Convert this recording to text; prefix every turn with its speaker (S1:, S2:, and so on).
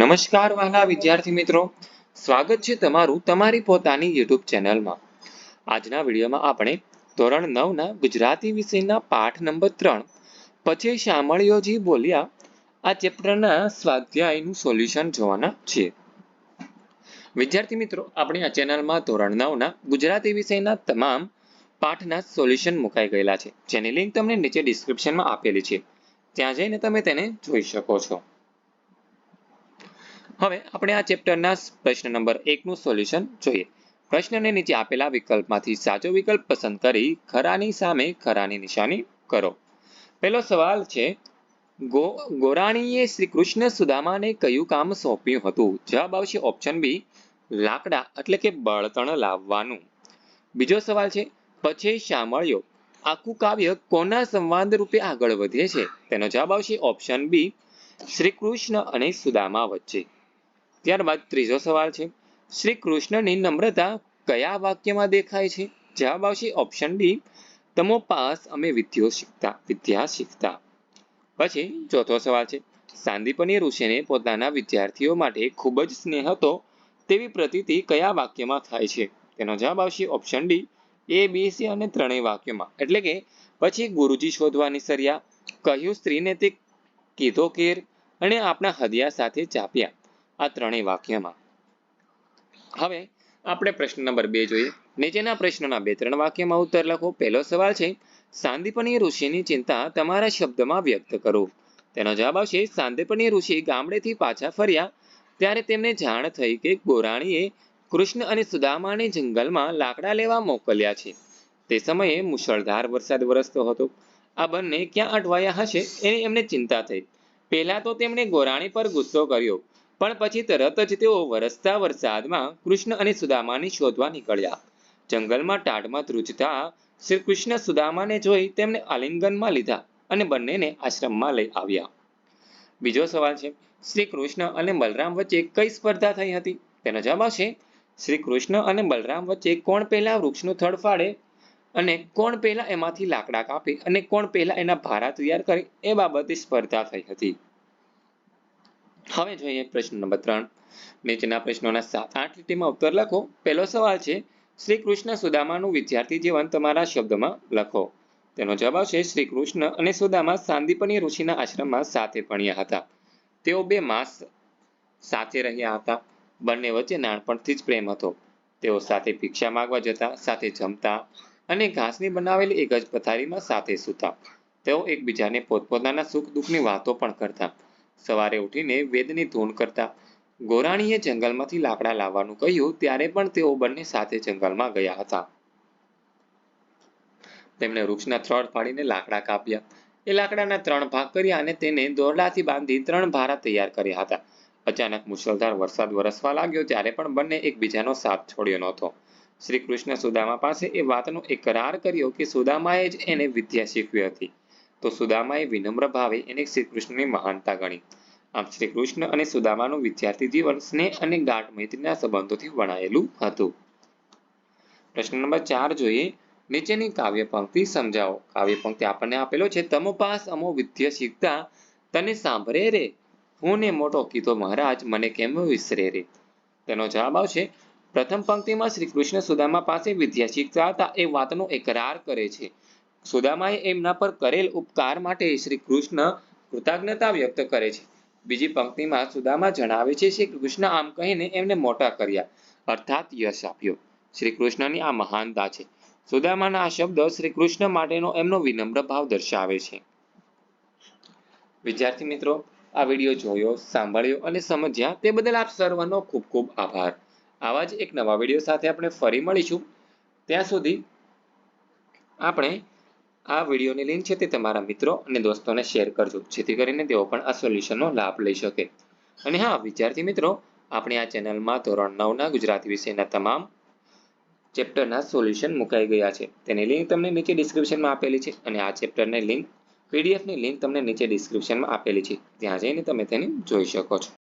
S1: નમસ્કાર વાલા વિદ્યાર્થી મિત્રો. સ્વાગત છે તમારું તમારી પોતાની યુટ્યુબ ચેનલમાં. આજના વિડીયોમાં આપણે ધોરણ નવના ગુજરાતી વિષયના પાઠ નંબર ત્રણ, પછી શામળિયોજી બોલ્યા. આ ચેપ્ટરના સ્વાધ્યાયનું સોલ્યુશન જોવાના છીએ વિદ્યાર્થી મિત્રો, આપણે આ ચેનલમાં ધોરણ નવના ગુજરાતી વિષયના તમામ પાઠના સોલ્યુશન મુકાઈ ગયેલા છે. જેની લિંક તમને નીચે ડિસ્ક્રિપ્શનમાં આપેલી છે. ત્યાં જઈને તમે તેને જોઈ શકો છો. હવે આપણે આ ચેપ્ટરના પ્રશ્ન નંબર એકનું સોલ્યુશન જોઈએ. પ્રશ્નને નીચે આપેલા વિકલ્પમાંથી સાચો વિકલ્પ પસંદ કરી ખરાની સામે ખરાની નિશાની કરો. પહેલો સવાલ છે, ગો, ગોરાણીએ શ્રી કૃષ્ણ સુદામાને કયું કામ સોંપ્યું હતું? જવાબ આવશે ઓપ્શન બી લાકડા એટલે કે બળતણ લાવવાનું. બીજો સવાલ છે, પછી શામળ્યો આખું કાવ્ય કોના સંવાદ રૂપે આગળ વધે છે? તેનો જવાબ આવશે ઓપ્શન બી શ્રી કૃષ્ણ અને સુદામા વચ્ચે. ત્યારબાદ ત્રીજો સવાલ છે, શ્રી કૃષ્ણની નમ્રતા કયા વાક્યમાં દેખાય છે? જવાબ આવશે ઓપ્શન ડી તમો પાસ અમે વિદ્યો શીખતા, વિદ્યા શીખતા. પછી ચોથો સવાલ છે સાંદીપની ઋષિને પોતાના વિદ્યાર્થીઓ માટે ખૂબ જ સ્નેહ હતો, તેવી પ્રતીતિ કયા વાક્યમાં થાય છે? તેનો જવાબ આવશે option D A, B, C અને ત્રણેય વાક્યોમાં. એટલે કે, પછી ગુરુજી શોધવાની સરિયા, કહ્યું સ્ત્રીને તે કીધો કેર અને આપણા હદિયા સાથે ચાપ્યા. આ ત્રણેય વાક્યમાં. હવે આપણે પ્રશ્ન નંબર બે જોઈએ. નીચેના પ્રશ્નના બે ત્રણ વાક્યમાં ઉત્તર લખો. પહેલો સવાલ છે સાંદીપની ઋષિની ચિંતા તમારા શબ્દમાં વ્યક્ત કરો. તેનો જવાબ આવશે સાંદીપની ઋષિ ગામડેથી પાછા ફર્યા ત્યારે તેમને જાણ થઈ કે ગોરાણીએ કૃષ્ણ અને સુદામાને જંગલમાં લાકડા લેવા મોકલ્યા છે. તે સમયે મુશળધાર વરસાદ વરસતો હતો. આ બંને ક્યાં અટવાયા હશે એની એમને ચિંતા થઈ. પહેલા તો તેમણે ગોરાણી પર ગુસ્સો કર્યો. પણ પછી તરત જ તેઓ વરસતા વરસાદમાં કૃષ્ણ અને સુદામાની શોધવા નીકળ્યા. જંગલમાં ટાઢમાં ધ્રુજતા શ્રી કૃષ્ણ સુદામાને જોઈ તેમને આલિંગનમાં લીધા અને બંનેને આશ્રમમાં લઈ આવ્યા. બીજો સવાલ છે, શ્રી કૃષ્ણ અને બલરામ વચ્ચે કઈ સ્પર્ધા થઈ હતી? તેનો જવાબ આવશે શ્રી કૃષ્ણ અને બલરામ વચ્ચે કોણ પહેલા વૃક્ષનું થડ ફાડે અને કોણ પહેલા એમાંથી લાકડા કાપે અને કોણ પહેલા એના ભારા તૈયાર કરે એ બાબતે સ્પર્ધા થઈ હતી. હવે જોઈએ પ્રશ્ન નંબર ત્રણ. નીચેના પ્રશ્નોના સાત આઠ લીટીમાં ઉત્તર લખો. પહેલો સવાલ છે શ્રી કૃષ્ણ સુદામાનું વિદ્યાર્થી જીવન તમારા શબ્દમાં લખો. તેનો જવાબ આવશે શ્રી કૃષ્ણ અને સુદામા સાંદીપની ઋષિના આશ્રમમાં સાથે ભણ્યા હતા. તેઓ બે માસ સાથે રહ્યા હતા. બંને વચ્ચે નાનપણથી જ પ્રેમ હતો. તેઓ સાથે ભિક્ષા માગવા જતા, સાથે જમતા અને ઘાસની બનાવેલી એક જ પથારીમાં સાથે સૂતા. તેઓ એકબીજાને પોતપોતાના સુખ દુઃખની વાતો પણ કરતા. સવારે ઉઠીને વેદની ધૂન કરતા ગોરાણીએ જંગલમાંથી લાકડા લાવવાનું કહ્યું, ત્યારે પણ તેઓ બંને સાથે જંગલમાં ગયા હતા. તેમણે વૃક્ષના થડ ફાડીને લાકડા કાપ્યા. એ લાકડાના ત્રણ ભાગ કર્યા અને તેને દોરડાથી બાંધી ત્રણ ભારા તૈયાર કર્યા હતા. અચાનક મુશળધાર વરસાદ વરસવા લાગ્યો, ત્યારે પણ બંને એકબીજાનો સાથ છોડ્યો નહોતો. શ્રી કૃષ્ણ સુદામા પાસે એ વાતનો એકરાર કર્યો કે સુદામાએ જ એને વિદ્યા શીખવી હતી. તો સુદામાએ વિનમ્ર ભાવે એને શ્રી મહાનતા ગણી. આમ શ્રી કૃષ્ણ અને સુદામાનું વિદ્યાર્થી જીવન સ્નેહ અને ગાઢ મૈત્રીના સંબંધોથી વણાયેલું હતું. પ્રશ્ન નંબર ચાર જોઈએ. નીચેની કાવ્ય પંક્તિ સમજાવો. કાવ્ય પંક્તિ આપણને આપેલો છે, તમો પાસ અમો વિદ્ય શીખતા તને સાંભળે રે. હું ને મોટો કીધો મહારાજ, મને કેમ વિસરે રે? તેનો જવાબ આવશે, પ્રથમ પંક્તિમાં શ્રી કૃષ્ણ સુદામા પાસે વિદ્યા શીખતા હતા એ વાતનો એકરાર કરે છે. સુદામાએ એમના પર કરેલ ઉપકાર માટે શ્રી કૃષ્ણ કૃતજ્ઞતા વ્યક્ત કરે છે. બીજી પંક્તિમાં સુદામા જણાવે છે, શ્રી કૃષ્ણ આમ કહીને એમને મોટા કર્યા, અર્થાત યશ આપ્યો. શ્રી કૃષ્ણની આ મહાનતા છે. સુદામાના આ શબ્દ શ્રી કૃષ્ણ માટેનો એમનો વિનમ્ર ભાવ દર્શાવે છે. વિદ્યાર્થી મિત્રો, આ વીડિયો જોયો, સાંભળ્યો અને સમજ્યા તે બદલ આપ સર્વનો ખૂબ ખૂબ આભાર. આવા જ એક નવા વીડિયો સાથે આપણે ફરી મળીશું. ત્યાં સુધી આપણે આ વિડીયોની લિંક છે તે તમારા મિત્રો અને દોસ્તોને શેર કરજો, જેથી કરીને તેઓ પણ આ સોલ્યુશનનો લાભ લઈ શકે. અને હા, વિદ્યાર્થી મિત્રો, આપણે આ ચેનલમાં ધોરણ નવના ગુજરાતી વિષયના તમામ ચેપ્ટરના સોલ્યુશન મુકાઈ ગયા છે. તેની લિંક તમને નીચે ડિસ્ક્રિપ્શનમાં આપેલી છે અને આ ચેપ્ટરની લિંક પીડીએફની લિંક તમને નીચે ડિસ્ક્રિપ્શનમાં આપેલી છે. ત્યાં જઈને તમે તેને જોઈ શકો છો.